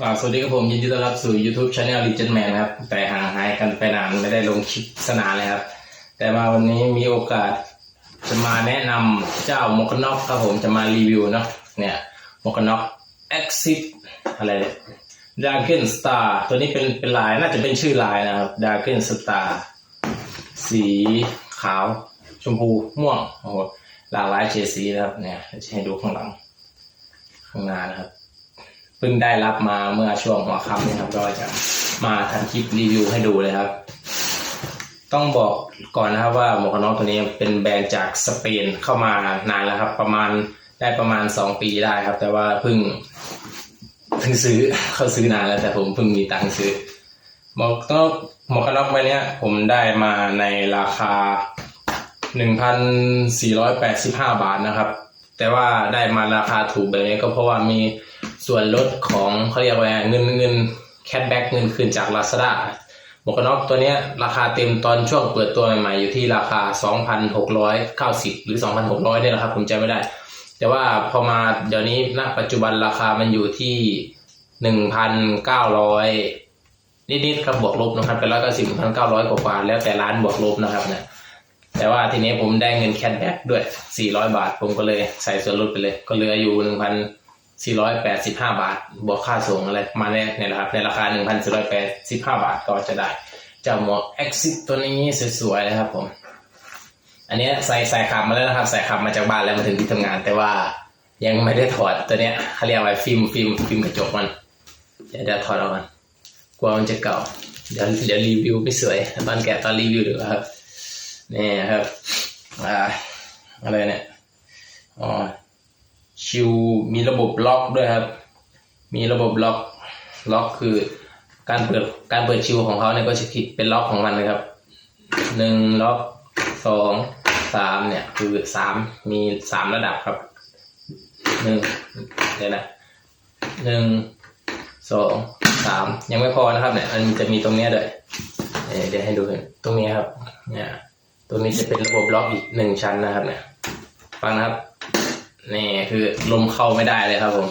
กล่าวสวัสดีครับผมยินดีต้อนรับสู่ YouTube Channel Legend Man ครับ แต่ห่างหายกันไปนานไม่ได้ลงคลิปสนานเลยครับ แต่มาวันนี้มีโอกาสจะมาแนะนำเจ้าหมวกกันน็อกครับผมจะมารีวิวเนาะเนี่ยหมวกกันน็อก Exit อะไรดาร์เกนสตาร์ตัวนี้เป็นเป็นลายน่าจะเป็นชื่อลายนะครับดาร์เกนสตาร์สีขาว ชมพูม่วงโอ้โหหลากหลายเฉดสีนะครับเนี่ยจะให้ดูข้างหลัง ข้างหน้านะครับ พิ่งได้รับมาเมื่อช่วงหัวค่ำนี่ครับ ก็จะมาทำคลิปรีวิวให้ดูเลยครับ ต้องบอกก่อนนะครับว่าหมวกกันน็อกตัวนี้เป็นแบรนด์จากสเปนเข้ามานานแล้วครับ ประมาณได้ประมาณสองปีได้ครับ แต่ว่าเพิ่งเพิ่งซื้อเขาซื้อนานแล้วแต่ผมเพิ่งมีตังค์ซื้อหมวกกันน็อกหมวกกันน็อกใบนี้ผมได้มาในราคาหนึ่งพันสี่ร้อยแปดสิบห้าบาทนะครับ แต่ว่าได้มาราคาถูกแบบนี้ก็เพราะว่ามี ส่วนลดของเขาเรียกว่าเงินเงินแคชแบ็กเงินคืนจาก Lazada หมวกกันน็อกตัวนี้ราคาเต็มตอนช่วงเปิดตัวใหม่ๆ อยู่ที่ราคา 2,690 หรือ 2,600เนี่ยแหละครับผมจำไม่ได้ แต่ว่าพอมาเดี๋ยวนี้ณปัจจุบันราคามันอยู่ที่ 1,900 นิดๆครับบวกลบนะครับเป็นร้อยเก้าสิบพันเก้าร้อยกว่าแล้วแต่ร้านบวกลบนะครับเนี่ยแต่ว่าทีนี้ผมได้เงินแคชแบ็กด้วย 400 บาท ผมก็เลยใส่ส่วนลดไปเลย ก็เหลืออยู่ 485 บาท บวกค่าส่งอะไรประมาณนี้เนี่ยนะครับ ในราคา 1,485 บาทก็จะได้เจ้าหมวก Exit ตัวนี้สวยๆนะครับผม อันนี้ใส่ใส่ขับมาแล้วนะครับ ใส่ขับมาจากบ้านแล้วมาถึงที่ทำงาน แต่ว่ายังไม่ได้ถอดตัวเนี้ยเขาเรียกว่าฟิล์มฟิล์มฟิล์มกระจกมัน เดี๋ยวเดี๋ยวถอดออกกันกลัวมันจะเก่า เดี๋ยวเดี๋ยวรีวิวไม่สวยตอนแกะตอนรีวิวดีกว่าครับนี่ครับ อ่าอะไรเนี่ยอ๋อ ชิวมีระบบล็อกด้วยครับ มีระบบล็อกล็อกคือการเปิดการเปิดชิวของเขาเนี่ยก็จะคิดเป็นล็อกของมันนะครับหนึ่งล็อกสองสามเนี่ยคือสามมีสามระดับครับหนึ่งเดี๋ยวนะหนึ่งสองสามยังไม่พอนะครับเนี่ยมันจะมีตรงเนี้ยด้วยเอ่อเดี๋ยวให้ดูตรงนี้ครับเนี่ยตัวนี้จะเป็นระบบล็อกอีกหนึ่งชั้นนะครับเนี่ยฟังนะครับ นี่คือลมเข้าไม่ได้เลยครับผม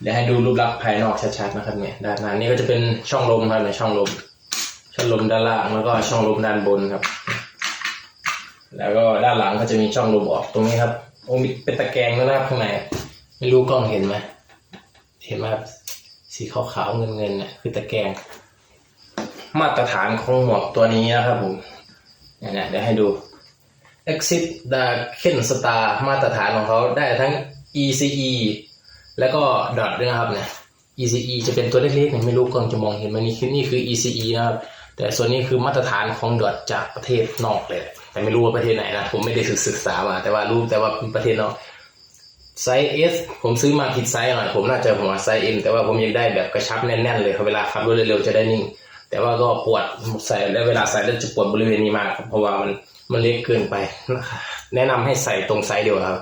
เดี๋ยวให้ดูรูปลักษณ์ภายนอกชัดๆนะครับเนี่ยด้านหน้านี่ก็จะเป็นช่องลมครับเนี่ยช่องลม ช่องลมด้านล่างแล้วก็ช่องลมด้านบนครับ แล้วก็ด้านหลังก็จะมีช่องลมออกตรงนี้ครับโอ้มีเป็นตะแกรงด้วนะครับข้างในไม่รู้กล้องเห็นไหมเห็นไหมครับสีขาวๆเงินๆเนี่ยคือตะแกรงมาตรฐานของหมวกตัวนี้นะครับผมเนี่ยเดี๋ยวให้ดู Exit d a k e n Star มาตรฐานของเขาได้ทั้ง ECE แล้วก็ dot ด้วยนะครับเนี่ย ECE จะเป็นตัวเล็กๆเนี่ยไม่รู้กล้องจะมองเห็นไหมนี่คือนี่คือ ECE นะครับ แต่ส่วนนี้คือมาตรฐานของ dot จากประเทศนอกเลย แต่ไม่รู้ว่าประเทศไหนนะ ผมไม่ได้ศึกษามา แต่ว่ารู้แต่ว่าเป็นประเทศนอกไซส์ S ผมซื้อมาผิดไซส์หน่อย ผมน่าจะหัวไซส์ M แต่ว่าผมยังได้แบบกระชับแน่นๆเลยเวลาขับรถเร็วๆจะได้นิ่ง แต่ว่าก็ปวดใส่แล้วเวลาใส่แล้วจะปวดบริเวณนี้มากเพราะว่ามัน มันเล็กเกินไปนะครับแนะนำให้ใส่ตรงไซส์เดียวครับ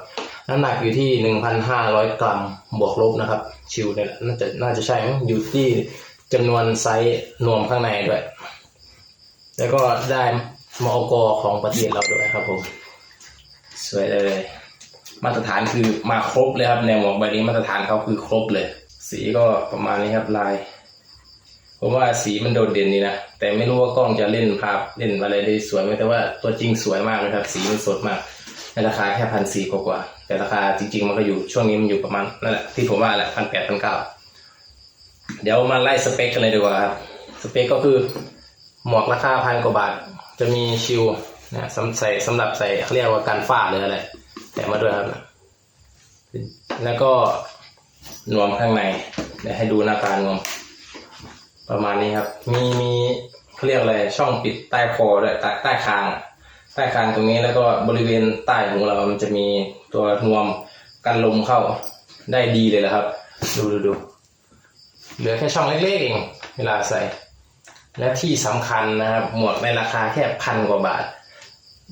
น้ำหนักอยู่ที่หนึ่งพันห้าร้อยกรัมบวกลบนะครับ ชิวเนี่ยน่าจะน่าจะใช่อยู่ที่จำนวนไซส์นวมข้างในด้วย แล้วก็ได้มอกของประเทศเราด้วยครับผม สวยเลย มาตรฐานคือมาครบเลยครับในหมวกใบนี้มาตรฐานเขาคือครบเลย สีก็ประมาณนี้ครับลาย ผมว่าสีมันโดดเด่นดีนะ แต่ไม่รู้ว่ากล้องจะเล่นภาพเล่นอะไรได้สวยไหมแต่ว่าตัวจริงสวยมากเลยครับ สีมันสดมาก ในราคาแค่พันสี่กว่า แต่ราคาจริง ๆ มันก็อยู่ช่วงนี้มันอยู่ประมาณนั่นแหละที่ผมว่าแหละพันแปดพันเก้าเดี๋ยวมาไล่สเปคกันเลยดีกว่าครับ สเปคก็คือหมวกราคาพันกว่าบาท จะมีชิวนะสำใส่สำหรับใส่เขาเรียกว่าการฝ้าหรืออะไรแต่มาด้วยครับ แล้วก็นวมข้างในเดี๋ยวให้ดูหน้าตานวม ประมาณนี้ครับ มีมีเขาเรียกอะไรช่องปิดใต้คอด้วยใต้ใต้คางใต้คางตรงนี้แล้วก็บริเวณใต้หูเรามันจะมีตัวนวมกันลมเข้าได้ดีเลยแหละครับ ดูดูดูเหลือแค่ช่องเล็กๆเองเวลาใส่ และที่สำคัญนะครับ หมวกในราคาแค่พันกว่าบาท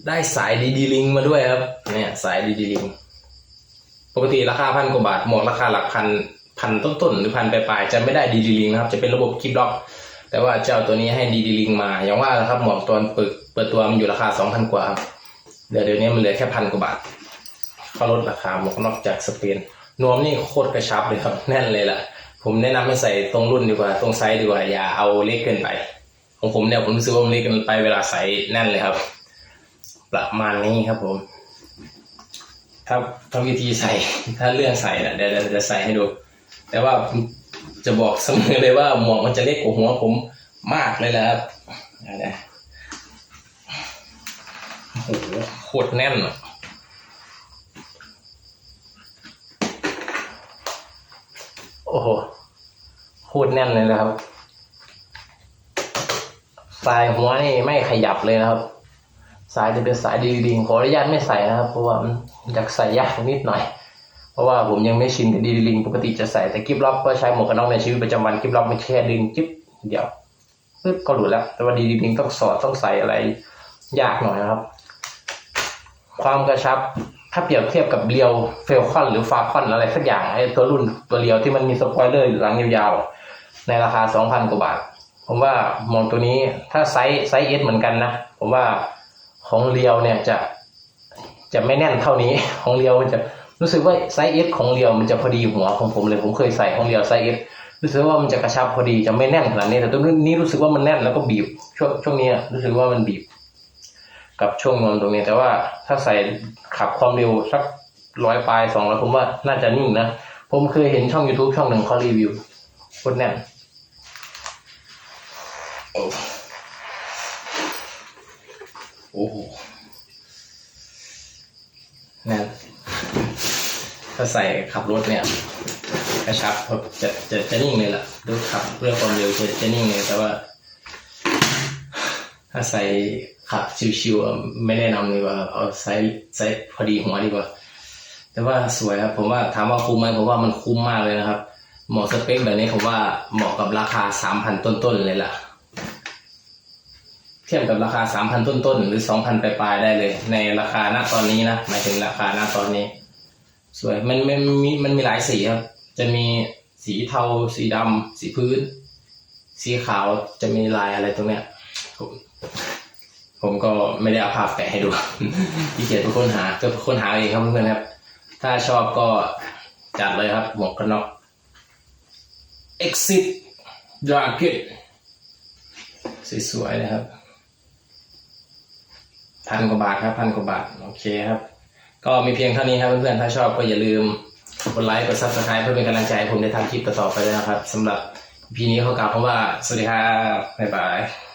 ได้สายดีดีลิงมาด้วยครับ เนี่ยสายดีดีลิงปกติราคาพันกว่าบาท หมวกราคาหลักพัน พันต้นๆหรือพันปลายๆจะไม่ได้ดีดีลิงนะครับ จะเป็นระบบคลิปล็อก แต่ว่าเจ้าตัวนี้ให้ดีดีลิงมา อย่างว่านะครับหมวกตอนเปิดเปิดตัวมันอยู่ราคาสองพันกว่าครับเดี๋ยวเดี๋ยวนี้มันเหลือแค่พันกว่าบาทเขาลดราคาหมวกนอกจากสเปนนวมนี่โคตรกระชับเลยครับ แน่นเลยล่ะ ผมแนะนำให้ใส่ตรงรุ่นดีกว่า ตรงไซส์ดีกว่า อย่าเอาเล็กเกินไป ของผมเนี่ยผมรู้สึกว่ามันเล็กเกินไปเวลาใส่แน่นเลยครับ ประมาณนี้ครับผมถ้าถ้าวิธีใส่ถ้าเรื่องใส่นะเดี๋ยวจะใส่ให้ดู แต่ว่าผมจะบอกเสมอเลยว่าหมวกมันจะเล็กกว่าหัวผมมากเลยแหละครับนะโอ้โหโคตรแน่นอะโอ้โหโคตรแน่นเลยนะครับสายหัวนี่ไม่ขยับเลยนะครับ สายจะเป็นสายดีดีขออนุญาตไม่ใส่นะครับ เพราะว่ามันอยากใส่ยากนิดหน่อย ราะว่าผมยังไม่ชินกับดีลิง ปกติจะใส่แต่กิฟล็อกก็ใช้หมวกกันน็อกในชีวิตประจำวันกิฟล็อกมันแค่ดึงจิ๊บเดียวปึ๊บก็หลุดแล้ว แต่ว่าดีลิงต้องสอดต้องใส่อะไรยากหน่อยนะครับ ความกระชับถ้าเปรียบเทียบกับเรียวเฟลคอนหรือฟาคอนอะไรสักอย่างไอ้ตัวรุ่นตัวเรียวที่มันมีสปอยเลอร์หลังยาวๆในราคาสองพันกว่าบาท ผมว่ามองตัวนี้ถ้าไซส์ไซส์เอสเหมือนกันนะผมว่าของเรียวเนี่ยจะจะไม่แน่นเท่านี้ของเรียวมันจะ รู้สึกว่าไซส์เอสของเรียวมันจะพอดีหัวของผมเลยผมเคยใส่ของเรียวไซส์เอสรู้สึกว่ามันจะกระชับพอดีจะไม่แน่นขนาดนี้แต่ตัวนี้รู้สึกว่ามันแน่นแล้วก็บีบช่วงช่วงนี้รู้สึกว่ามันบีบ กับช่วงนวมตรงนี้แต่ว่าถ้าใส่ขับความเร็วสักร้อยปลายสองร้อยผมว่าน่าจะนิ่งนะผมเคยเห็นช่อง YouTube ช่องหนึ่งเขารีวิวโคตรแน่นโอ้โหนั่น ถ้าใส่ขับรถเนี่ยกระชับจะจะจะนิ่งเลยล่ะดูขับเรื่องความเร็วจะจะนิ่งเลยแต่ว่า ถ้าใส่ขับชิวๆไม่แนะนำเลยว่าเอาไซส์ไซส์พอดีหัวดีกว่า แต่ว่าสวยครับผมว่าถามว่าคุ้มไหมผมว่ามันคุ้มมากเลยนะครับ เหมาะสเปคแบบนี้ผมว่าเหมาะกับราคาสามพันต้นๆเลยล่ะ เทียบกับราคาสามพันต้นๆหรือสองพันปลายๆได้เลย ในราคาณตอนนี้นะหมายถึงราคาณตอนนี้ สวยมันมันมีมันมีหลายสีครับ จะมีสีเทา สีดำสีพื้น สีขาวจะมีลายอะไรตรงเนี้ยผมผมก็ไม่ได้เอาภาพแปะให้ดูที่เกียจทุกคนหาก็ค้นหาเองครับเพื่อนๆครับ ถ้าชอบก็จัดเลยครับหมวกกันน็อก Exit Dragon สวยๆนะครับพันกว่าบาทครับพันกว่าบาท โอเคครับ ก็มีเพียงเท่านี้ครับเพื่อนๆ ถ้าชอบก็อย่าลืมกดไลค์ กดซับสไคร b e เพื่อเป็นกำลังใจให้ผมได้ทำคลิปต่อๆไปด้วยนะครับสำหรับพีนี้ขอกล่าวคำว่า สวัสดีครับ บ๊ายบาย